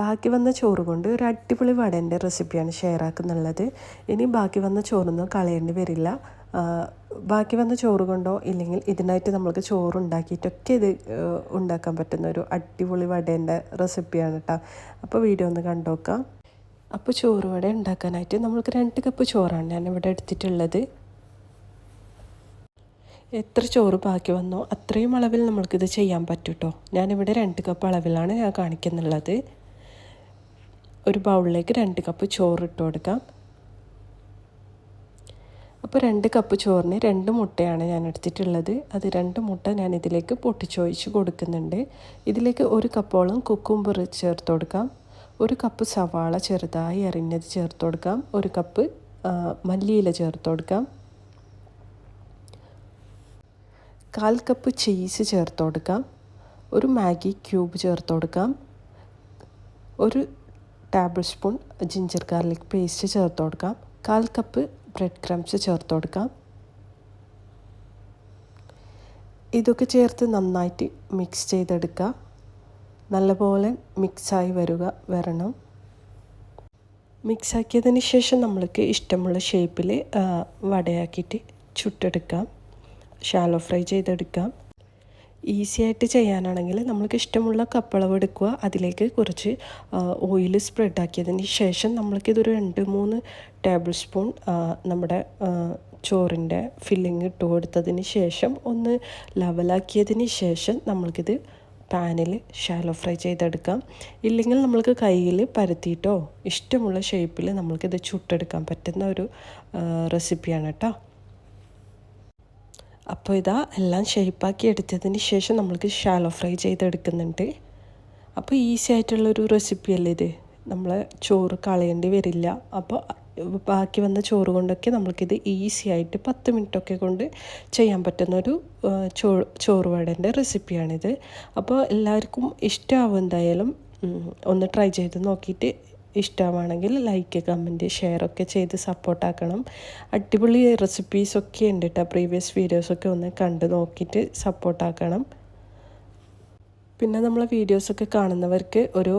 ബാക്കി വന്ന ചോറ് കൊണ്ട് ഒരു അടിപൊളി വടേന്റെ റെസിപ്പിയാണ് ഷെയർ ആക്കുന്നുള്ളത് ഇനി ബാക്കി വന്ന ചോറൊന്നും കളയേണ്ടി വരില്ല. ബാക്കി വന്ന ചോറ് കൊണ്ടോ ഇല്ലെങ്കിൽ ഇതിനായിട്ട് നമ്മൾക്ക് ചോറ് ഉണ്ടാക്കിയിട്ടൊക്കെ ഇത് ഉണ്ടാക്കാൻ പറ്റുന്ന ഒരു അടിപൊളി വടേന്റെ റെസിപ്പിയാണ് കേട്ടോ അപ്പോൾ വീഡിയോ ഒന്ന് കണ്ടോക്കാം. അപ്പോൾ ചോറ് വട ഉണ്ടാക്കാനായിട്ട് നമ്മൾക്ക് രണ്ട് കപ്പ് ചോറാണ് ഞാൻ ഇവിടെ എടുത്തിട്ടുള്ളത്. എത്ര ചോറ് ബാക്കി വന്നോ അത്രയും അളവിൽ നമ്മൾക്കിത് ചെയ്യാൻ പറ്റൂട്ടോ. ഞാനിവിടെ രണ്ട് കപ്പ് അളവിലാണ് ഞാൻ കാണിക്കുന്നുള്ളത്. ഒരു ബൗളിലേക്ക് രണ്ട് കപ്പ് ചോറ് ഇട്ട് കൊടുക്കാം. അപ്പോൾ രണ്ട് കപ്പ് ചോറിന് രണ്ട് മുട്ടയാണ് ഞാൻ എടുത്തിട്ടുള്ളത്. അത് രണ്ട് മുട്ട ഞാൻ ഇതിലേക്ക് പൊട്ടിച്ചൊഴിച്ച് കൊടുക്കുന്നുണ്ട്. ഇതിലേക്ക് ഒരു കപ്പോളം കുക്കുംബർ ചേർത്ത് കൊടുക്കാം. ഒരു കപ്പ് സവാള ചെറുതായി അരിഞ്ഞത് ചേർത്ത് കൊടുക്കാം. ഒരു കപ്പ് മല്ലിയില ചേർത്ത് കൊടുക്കാം. കാൽ കപ്പ് ചീസ് ചേർത്ത് കൊടുക്കാം. ഒരു മാഗി ക്യൂബ് ചേർത്ത് കൊടുക്കാം. ഒരു tablespoon ginger garlic paste ചേർത്ത് കൊടുക്കാം. കാൽ കപ്പ് ബ്രെഡ് ക്രംസ് ചേർത്ത് കൊടുക്കാം. ഇതൊക്കെ ചേർത്ത് നന്നായിട്ട് മിക്സ് ചെയ്തെടുക്കുക. നല്ലപോലെ മിക്സായി വരിക വരണം. മിക്സാക്കിയതിന് ശേഷം നമ്മൾക്ക് ഇഷ്ടമുള്ള ഷേപ്പിൽ വടയാക്കിയിട്ട് ചുട്ടെടുക്കാം. ഷാലോ ഫ്രൈ ചെയ്തെടുക്കാം. ഈസി ആയിട്ട് ചെയ്യാനാണെങ്കിൽ നമ്മൾക്ക് ഇഷ്ടമുള്ള കപ്പളവ് എടുക്കുക. അതിലേക്ക് കുറച്ച് ഓയിൽ സ്പ്രെഡ് ആക്കിയതിന് ശേഷം നമ്മൾക്കിതൊരു രണ്ട് മൂന്ന് ടേബിൾ സ്പൂൺ നമ്മുടെ ചോറിന്റെ ഫില്ലിങ് ഇട്ട് കൊടുത്തതിന് ശേഷം ഒന്ന് ലെവലാക്കിയതിന് ശേഷം നമ്മൾക്കിത് പാനിൽ ഷാലോ ഫ്രൈ ചെയ്തെടുക്കാം. ഇല്ലെങ്കിൽ നമ്മൾക്ക് കയ്യിൽ പരത്തിയിട്ടോ ഇഷ്ടമുള്ള ഷേപ്പിൽ നമ്മൾക്കിത് ചുട്ടെടുക്കാൻ പറ്റുന്ന ഒരു റെസിപ്പിയാണ് കേട്ടോ അപ്പോൾ ഇതാ എല്ലാം ഷേപ്പാക്കി എടുത്തതിന് ശേഷം നമ്മൾക്ക് ഷാലോ ഫ്രൈ ചെയ്തെടുക്കുന്നുണ്ട്. അപ്പോൾ ഈസി ആയിട്ടുള്ളൊരു റെസിപ്പി അല്ലേ ഇത്? നമ്മൾ ചോറ് കളയേണ്ടി വരില്ല. അപ്പോൾ ബാക്കി വന്ന ചോറ് കൊണ്ടൊക്കെ നമ്മൾക്കിത് ഈസി ആയിട്ട് പത്ത് മിനിറ്റൊക്കെ കൊണ്ട് ചെയ്യാൻ പറ്റുന്ന ഒരു ആ, ചോ ചോറ് വടേന്റെ റെസിപ്പിയാണിത് അപ്പോൾ എല്ലാവർക്കും ഇഷ്ടമാവും എന്തായാലും ഒന്ന് ട്രൈ ചെയ്ത് നോക്കിയിട്ട് ഇഷ്ടമാണെങ്കിൽ ലൈക്ക് കമന്റ് ഷെയർ ഒക്കെ ചെയ്ത് സപ്പോർട്ടാക്കണം അടിപൊളി റെസിപ്പീസൊക്കെ ഉണ്ട് കേട്ടോ പ്രീവിയസ് വീഡിയോസൊക്കെ ഒന്ന് കണ്ട് നോക്കിയിട്ട് സപ്പോർട്ടാക്കണം പിന്നെ നമ്മളെ വീഡിയോസൊക്കെ കാണുന്നവർക്ക് ഒരു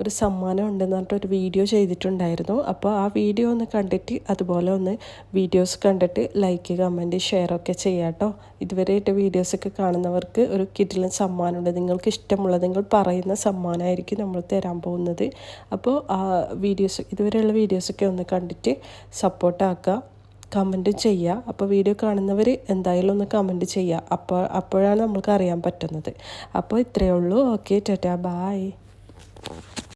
ഒരു സമ്മാനം ഉണ്ടെന്ന് പറഞ്ഞിട്ട് ഒരു വീഡിയോ ചെയ്തിട്ടുണ്ടായിരുന്നു. അപ്പോൾ ആ വീഡിയോ ഒന്ന് കണ്ടിട്ട് അതുപോലെ ഒന്ന് വീഡിയോസ് കണ്ടിട്ട് ലൈക്ക് കമന്റ് ഷെയർ ഒക്കെ ചെയ്യാം കേട്ടോ ഇതുവരെ ആയിട്ട് വീഡിയോസൊക്കെ കാണുന്നവർക്ക് ഒരു കിറ്റിലും സമ്മാനമുണ്ട്. നിങ്ങൾക്ക് ഇഷ്ടമുള്ളതെങ്കിൽ നിങ്ങൾ പറയുന്ന സമ്മാനമായിരിക്കും നമ്മൾ തരാൻ പോകുന്നത്. അപ്പോൾ ആ വീഡിയോസ് ഇതുവരെയുള്ള വീഡിയോസൊക്കെ ഒന്ന് കണ്ടിട്ട് സപ്പോർട്ടാക്കുക കമന്റും ചെയ്യുക അപ്പോൾ വീഡിയോ കാണുന്നവർ എന്തായാലും ഒന്ന് കമന്റ് ചെയ്യുക അപ്പോൾ അപ്പോഴാണ് നമ്മൾക്ക് അറിയാൻ പറ്റുന്നത്. അപ്പോൾ ഇത്രയേ ഉള്ളൂ. Okay Tata bye